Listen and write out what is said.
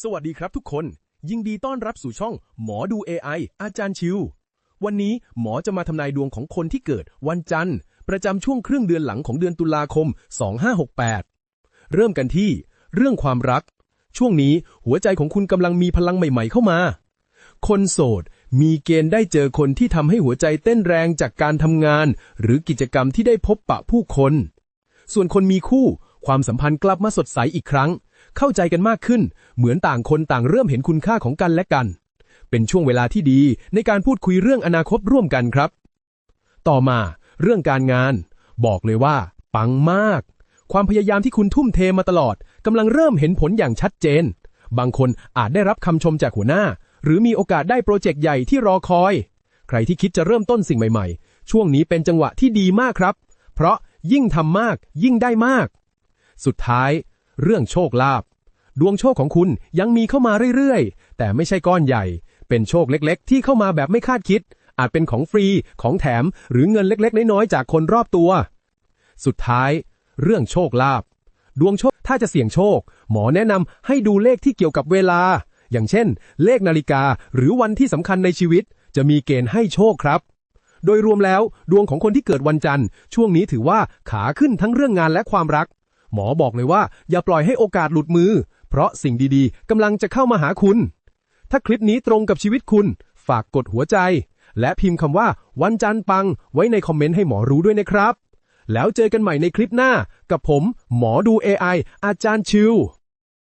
สวัสดีครับทุกคน ยินดีต้อนรับสู่ช่อง หมอดู AI อาจารย์ชิว วันนี้หมอจะมาทำนายดวงของคนที่เกิด วันจันทร์ ประจำช่วงครึ่งเดือนหลังของเดือนตุลาคม 2568 เริ่มกันที่ เรื่องความรัก ช่วงนี้หัวใจของคุณกำลังมีพลังใหม่ๆเข้ามา คนโสด มีเกณฑ์ได้เจอคนที่ทำให้หัวใจเต้นแรงจากการทำงาน หรือกิจกรรมที่ได้พบปะผู้คน ส่วนคนมีคู่ ความสัมพันธ์กลับมาสดใสอีกครั้ง เข้าใจกันมากขึ้น เหมือนต่างคนต่างเริ่มเห็นคุณค่าของกันและกัน เป็นช่วงเวลาที่ดีในการพูดคุยเรื่องอนาคตร่วมกันครับ ต่อมา เรื่องการงาน บอกเลยว่า ปังมาก ความพยายามที่คุณทุ่มเทมาตลอดกำลังเริ่มเห็นผลอย่างชัดเจน บางคนอาจได้รับคำชมจากหัวหน้า หรือมีโอกาสได้โปรเจกต์ใหญ่ที่รอคอย ใครที่คิดจะเริ่มต้นสิ่งใหม่ๆ ช่วงนี้เป็นจังหวะที่ดีมากครับ เพราะยิ่งทำมากยิ่งได้มาก สุดท้าย เรื่องโชคลาภดวงโชคของคุณยังมีเข้ามาเรื่อยๆ แต่ไม่ใช่ก้อนใหญ่ เป็นโชคเล็กๆ ที่เข้ามาแบบไม่คาดคิด อาจเป็นของฟรี ของแถม หรือเงินเล็กๆ น้อยๆ จากคนรอบตัว สุดท้าย เรื่องโชคลาภ ดวงโชค ถ้าจะเสี่ยงโชค หมอแนะนำให้ดูเลขที่เกี่ยวกับเวลา อย่างเช่น เลขนาฬิกา หรือวันที่สำคัญในชีวิต จะมีเกณฑ์ให้โชคครับ โดยรวมแล้ว ดวงของคนที่เกิดวันจันทร์ ช่วงนี้ถือว่าขาขึ้นทั้งเรื่องงานและความรัก หมอบอกเลยว่า อย่าปล่อยให้โอกาสหลุดมือ เพราะสิ่งดีๆกำลังจะเข้ามาหาคุณ ถ้าคลิปนี้ตรงกับชีวิตคุณ ฝากกดหัวใจ และพิมพ์คำว่า วันจันทร์ปัง ไว้ในคอมเมนต์ให้หมอรู้ด้วยนะครับ แล้วเจอกันใหม่ในคลิปหน้า กับผม หมอดู AI อาจารย์ชิว